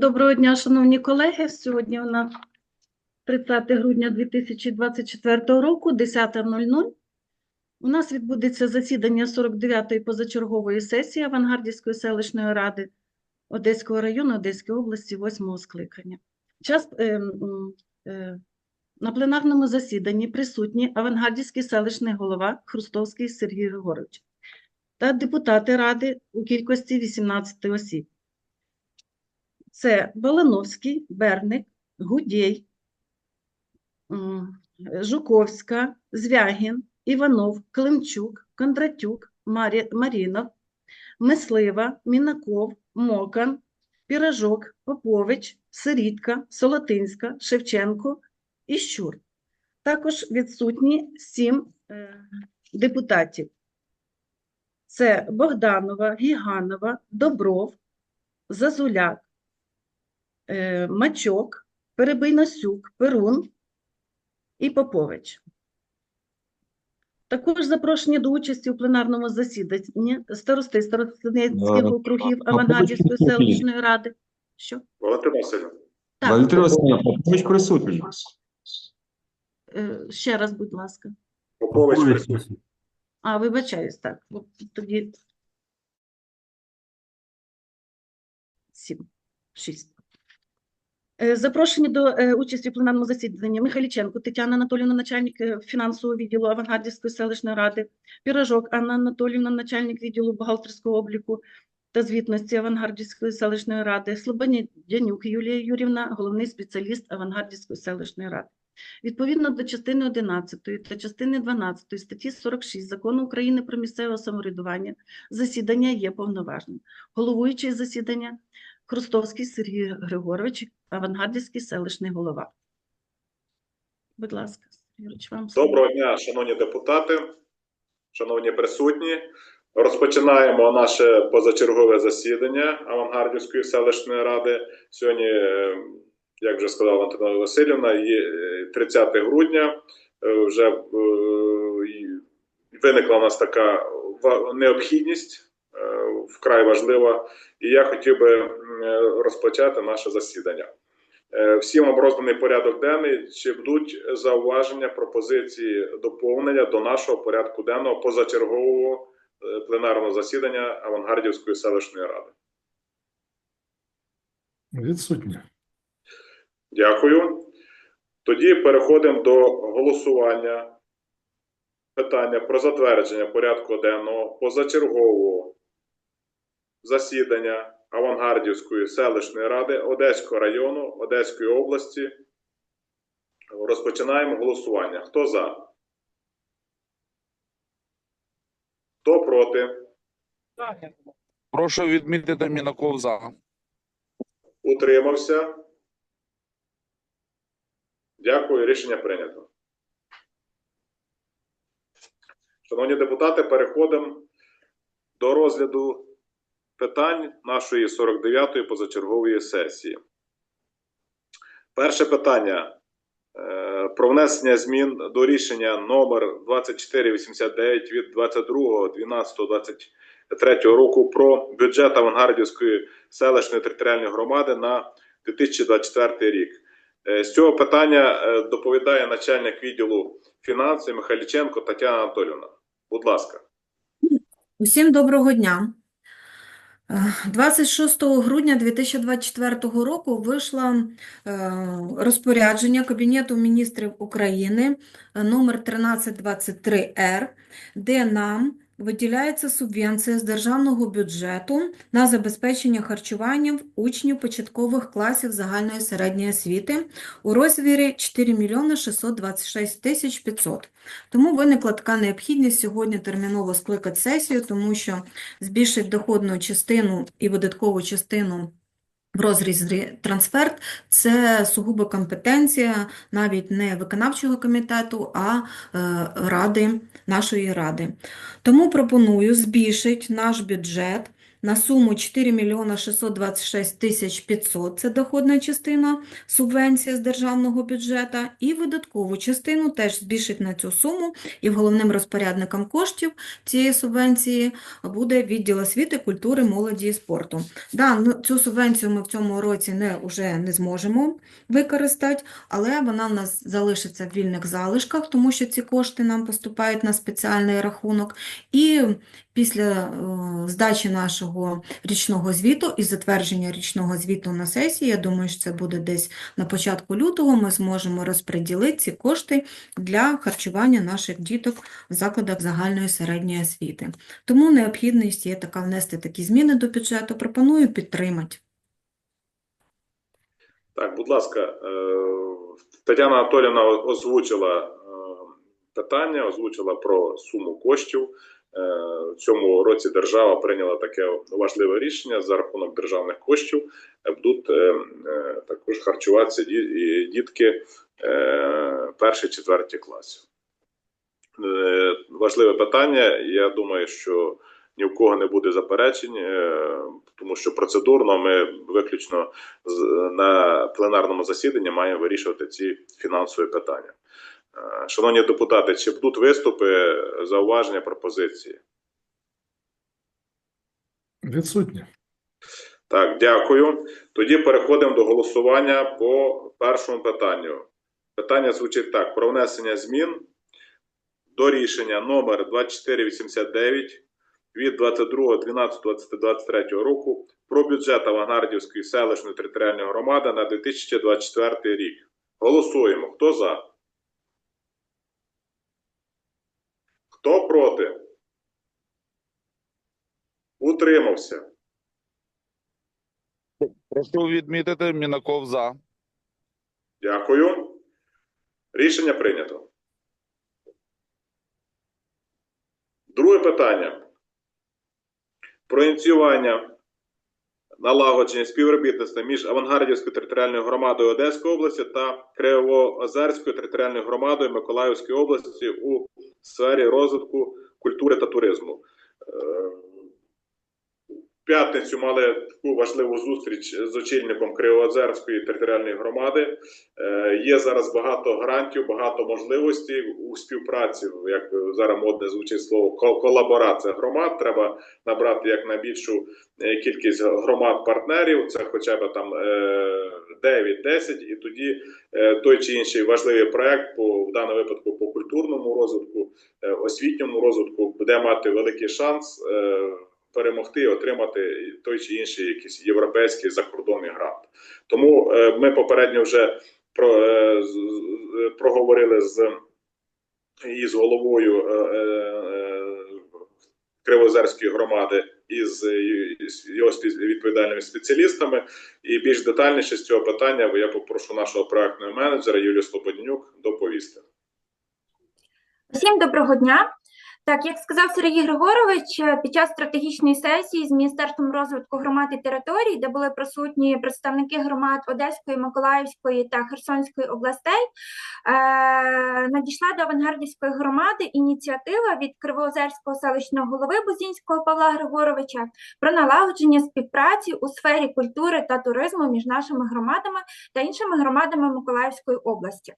Доброго дня, шановні колеги. Сьогодні у нас 30 грудня 2024 року, 10.00. У нас відбудеться засідання 49-ї позачергової сесії Авангардівської селищної ради Одеського району Одеської області 8-го скликання. Час е, е, на пленарному засіданні присутні Авангардівський селищний голова Хрустовський Сергій Григорович та депутати ради у кількості 18 осіб. Це Балановський, Берник, Гудєй, Жуковська, Звягін, Іванов, Климчук, Кондратюк, Марі- Марінов, Мислива, Мінаков, Мокан, Піражок, Попович, Сирітка, Солотинська, Шевченко і Щур. Також відсутні сім е, депутатів. Це Богданова, Гіганова, Добров, Зазуляк, Мачок, Перебийносюк, Перун і Попович. Також запрошені до участі у пленарному засіданні старости старостинецьких Е, округів Авангардівської селищної ради. Що? Валентина Васильівна. Так, Валентина Васильівна, Попович присутній. е, ще раз, будь ласка. Попович присутній. А, вибачаюсь, так. от Тоді сім, шість. Е, Запрошені до е, участі в пленарному засіданні Михайліченко Тетяна Анатоліївна, начальник е, фінансового відділу Авангардівської селищної ради, Пірожок Анна Анатоліївна, начальник відділу бухгалтерського обліку та звітності Авангардівської селищної ради, Слобоня Дянюк Юлія Юрівна, головний спеціаліст Авангардівської селищної ради. Відповідно до частини 11 та частини 12 статті 46 Закону України про місцеве самоврядування, засідання є повноважним. Головуючий засідання Хрустовський Сергій Григорович, Авангардівський селищний голова. Будь ласка, Сергій Григорович, вам слово. Доброго дня, шановні депутати, шановні присутні. Розпочинаємо наше позачергове засідання Авангардівської селищної ради. Сьогодні, е, як вже сказала Валентина Васильівна, е, 30 грудня. Е, Вже е, виникла у нас така необхідність е, вкрай важлива, і я хотів би розпочати наше засідання. Е, Всім вам розданий порядок денний. Чи будуть зауваження, пропозиції, доповнення до нашого порядку денного позачергового е, пленарного засідання Авангардівської селищної ради? Відсутні. Дякую. Тоді переходимо до голосування питання про затвердження порядку денного позачергового засідання Авангардівської селищної ради Одеського району Одеської області. Розпочинаємо голосування. Хто за? Хто проти? Прошу відмітити Мінаков за. Утримався? Дякую, рішення прийнято. Шановні депутати, переходимо до розгляду питань нашої 49-ї позачергової сесії. Перше питання е, про внесення змін до рішення номер 2489 від 22.12.23 року про бюджет Авангардівської селищної територіальної громади на 2024 рік. Е, З цього питання е, доповідає начальник відділу фінансів Михайліченко Тетяна Анатолівна. Будь ласка. Усім доброго дня. Е, 26 грудня 2024 року вийшло е, розпорядження Кабінету міністрів України е, номер 1323-Р, де нам виділяється субвенція з державного бюджету на забезпечення харчуванням учнів початкових класів загальної середньої освіти у розмірі 4 мільйони 626 тисяч 500. Тому виникла така необхідність сьогодні терміново скликати сесію, тому що збільшить доходну частину і видаткову частину в розрізі трансферт – це сугубо компетенція навіть не виконавчого комітету, а е, ради, нашої ради. Тому пропоную збільшити наш бюджет на суму 4 мільйона 626 тисяч 500 – це доходна частина субвенція з державного бюджету, і видаткову частину теж збільшить на цю суму, і головним розпорядником коштів цієї субвенції буде відділ освіти, культури, молоді і спорту. Да, ну, цю субвенцію ми в цьому році не, вже не зможемо використати, але вона в нас залишиться в вільних залишках, тому що ці кошти нам поступають на спеціальний рахунок. І після е, здачі нашого річного звіту і затвердження річного звіту на сесії, я думаю, що це буде десь на початку лютого, ми зможемо розподілити ці кошти для харчування наших діток в закладах загальної середньої освіти. Тому необхідність є така внести такі зміни до бюджету. Пропоную підтримати. Так, будь ласка, е, Тетяна Анатолівна озвучила е, питання, озвучила про суму коштів. Е, В цьому році держава прийняла таке важливе рішення за рахунок державних коштів. е, Будуть е, також харчуватися дітки перші, четверті класів. Важливе питання. Я думаю, що ні в кого не буде заперечень, тому що процедурно ми виключно на пленарному засіданні маємо вирішувати ці фінансові питання. Е, Шановні депутати, чи будуть виступи, зауваження, пропозиції? Відсутні. Так, дякую. Тоді переходимо до голосування по першому питанню. Питання звучить так: про внесення змін до рішення номер 2489 від 22.12.2023 року про бюджет Авангардівської селищної територіальної громади на 2024 рік. Голосуємо. Хто за? Хто проти? Утримався. Прошу відмітити Мінаков за. Дякую. Рішення прийнято. Друге питання. Про ініціювання налагодження співробітництва між Авангардівською територіальною громадою Одеської області та Кривоозерською територіальною громадою Миколаївської області у сфері розвитку культури та туризму. Е, п'ятницю мали таку важливу зустріч з очільником Кривоозерської територіальної громади. Е, Є зараз багато грантів, багато можливостей у співпраці. Як зараз модне звучить слово колаборація громад. Треба набрати як найбільшу е, кількість громад партнерів. Це хоча б там е, 9-10, і тоді е, той чи інший важливий проект по в даному випадку по культурному розвитку, е, освітньому розвитку буде мати великий шанс. Е, Перемогти отримати той чи інший якийсь європейський закордонний грант. Тому е, ми попередньо вже про, е, з- проговорили з із головою е, е, е, Кривозерської громади і з е, його відповідальними спеціалістами. І більш детальніше з цього питання я попрошу нашого проектного менеджера Юлію Слободнюк доповісти. Всім доброго дня. Так, як сказав Сергій Григорович, е, під час стратегічної сесії з Міністерством розвитку громад і територій, де були присутні представники громад Одеської, Миколаївської та Херсонської областей, е, надійшла до Авангардівської громади ініціатива від Кривоозерського селищного голови Бузінського Павла Григоровича про налагодження співпраці у сфері культури та туризму між нашими громадами та іншими громадами Миколаївської області.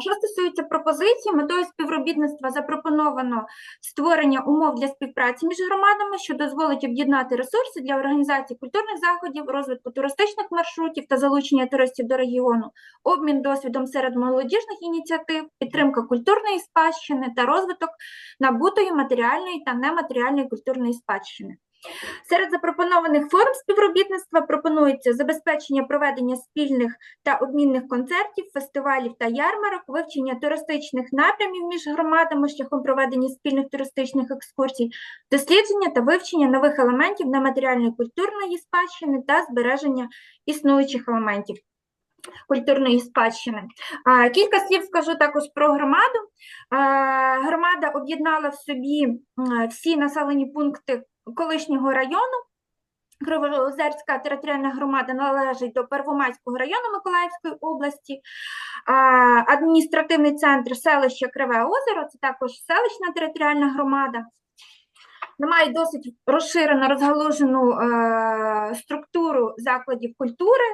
Що стосується пропозицій, метою співробітництва запропоновано створення умов для співпраці між громадами, що дозволить об'єднати ресурси для організації культурних заходів, розвитку туристичних маршрутів та залучення туристів до регіону, обмін досвідом серед молодіжних ініціатив, підтримка культурної спадщини та розвиток набутої матеріальної та нематеріальної культурної спадщини. Серед запропонованих форм співробітництва пропонується забезпечення проведення спільних та обмінних концертів, фестивалів та ярмарок, вивчення туристичних напрямів між громадами шляхом проведення спільних туристичних екскурсій, дослідження та вивчення нових елементів нематеріальної культурної спадщини та збереження існуючих елементів. Культурної спадщини. Кілька слів скажу також про громаду. Громада об'єднала в собі всі населені пункти колишнього району. Кривоозерська територіальна громада належить до Первомайського району Миколаївської області. Адміністративний центр селища Криве Озеро це також селищна територіальна громада. Вони мають досить розширену, розгалужену е, структуру закладів культури.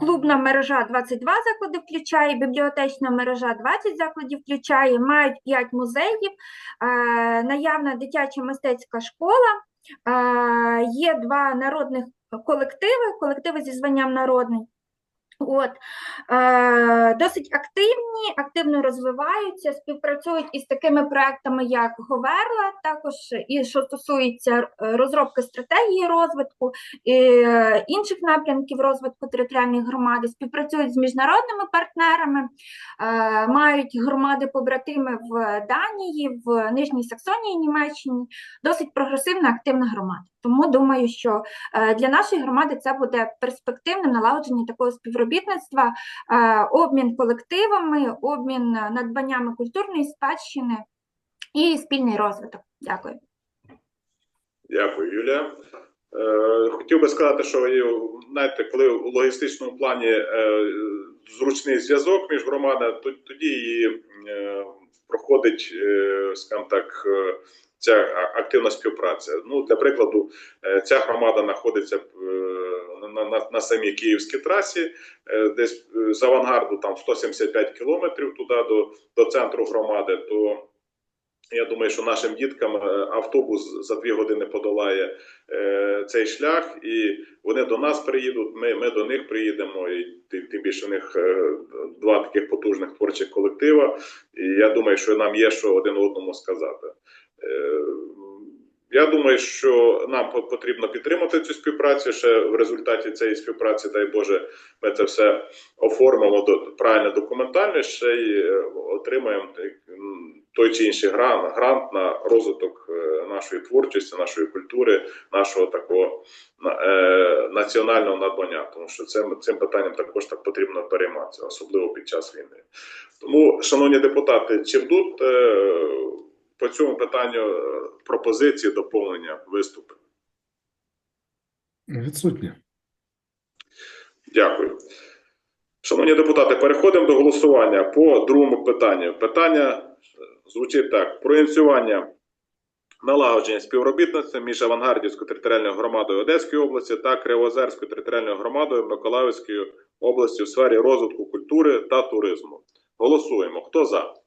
Клубна мережа 22 заклади включає, бібліотечна мережа 20 закладів включає, мають 5 музеїв, е, наявна дитяча мистецька школа, е, є два народних колективи, колективи зі званням народний. От, е, досить активні, активно розвиваються, співпрацюють із такими проектами, як Говерла, також і що стосується е, розробки стратегії розвитку і е, інших напрямків розвитку територіальної громади, співпрацюють з міжнародними партнерами, е, мають громади-побратими в Данії, в Нижній Саксонії, Німеччині. Досить прогресивна, активна громада. Тому думаю, що е, для нашої громади це буде перспективним налагодження такого співробітництва, е, обмін колективами, обмін е, надбаннями культурної спадщини і спільний розвиток. Дякую. Дякую, Юлія. Е, хотів би сказати, що знаєте, коли у логістичному плані зручний зв'язок між громадами, то тоді і проходить, скажімо так, ця активна співпраця. Ну, для прикладу, ця громада знаходиться на, на, на самій київській трасі, е, десь е, з авангарду там 175 кілометрів туди до, до центру громади. То я думаю, що нашим діткам е, автобус за дві години подолає цей шлях, і вони до нас приїдуть. Ми, ми до них приїдемо. І тим, більше у них два таких потужних творчих колектива. І я думаю, що нам є що один одному сказати. Я думаю, що нам потрібно підтримати цю співпрацю. Ще в результаті цієї співпраці, дай Боже, ми це все оформимо до правильно документально. Ще й е, отримаємо той чи інший грант, грант на розвиток е, нашої творчості, нашої культури, нашого такого е, національного надбання. Тому що цим, цим питанням також так потрібно перейматися, особливо під час війни. Тому, шановні депутати, чи е, по цьому питанню е, пропозиції, доповнення, виступи? Відсутні. Дякую. Шановні депутати, переходимо до голосування по другому питанню. Питання е, звучить так: про ініціювання налагодження співробітництва між Авангардівською територіальною громадою Одеської області та Кривозерською територіальною громадою Миколаївської області у сфері розвитку культури та туризму. Голосуємо. Хто за?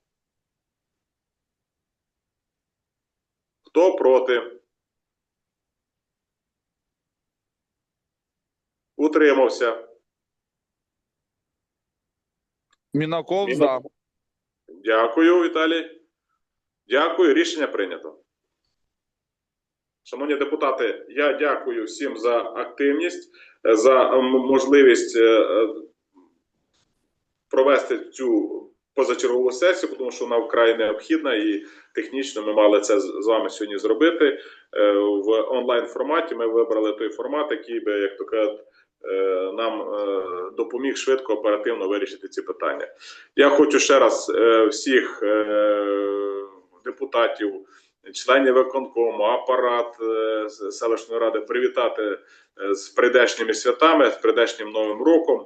Хто проти? Утримався. Мінаков за. Дякую, Віталій. Дякую, рішення прийнято. Шановні депутати, я дякую всім за активність, за можливість е, е, провести цю позачергову сесію, тому що вона вкрай необхідна і технічно ми мали це з вами сьогодні зробити. Е, В онлайн форматі ми вибрали той формат, який би, як то кажуть, е, нам е, допоміг швидко, оперативно вирішити ці питання. Я хочу ще раз всіх депутатів, членів виконкому, апарат селищної ради привітати з прийдешніми святами, з прийдешнім новим роком,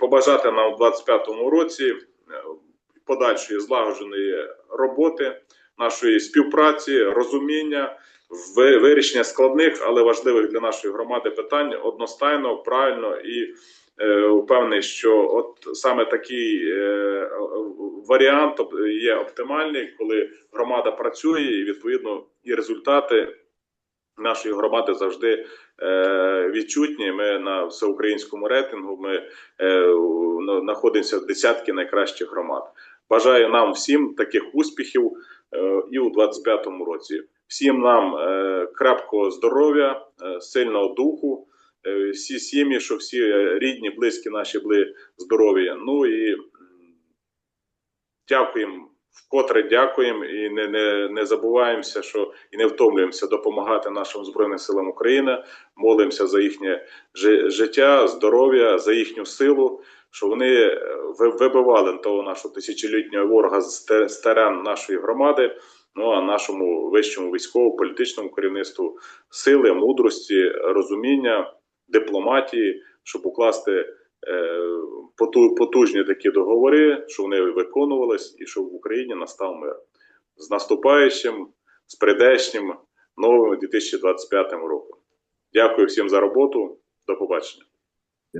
побажати нам у 25-му році подальшої злагодженої роботи, нашої співпраці, розуміння. Вирішення складних, але важливих для нашої громади питань одностайно, правильно і е, впевнений, що от саме такий е, варіант є оптимальний, коли громада працює, і відповідно і результати нашої громади завжди е, відчутні. Ми на всеукраїнському рейтингу ми е, знаходимося в десятки найкращих громад. Бажаю нам всім таких успіхів е, і у 25-му році. Всім нам е, крепкого здоров'я, е, сильного духу е, всі сім'ї, що всі рідні, близькі наші були здорові. Ну і дякуємо, вкотре дякуємо і не, не, не забуваємося, що і не втомлюємося допомагати нашим Збройним силам України. Молимося за їхнє життя, здоров'я, за їхню силу, що вони е, вибивали того нашого тисячолітнього ворога з те- терен нашої громади. Ну а нашому вищому військово-політичному керівництву сили, мудрості, розуміння, дипломатії, щоб укласти потужні такі договори, що вони виконувались і що в Україні настав мир. З наступаючим, з прийдешнім новим 2025 роком. Дякую всім за роботу. До побачення.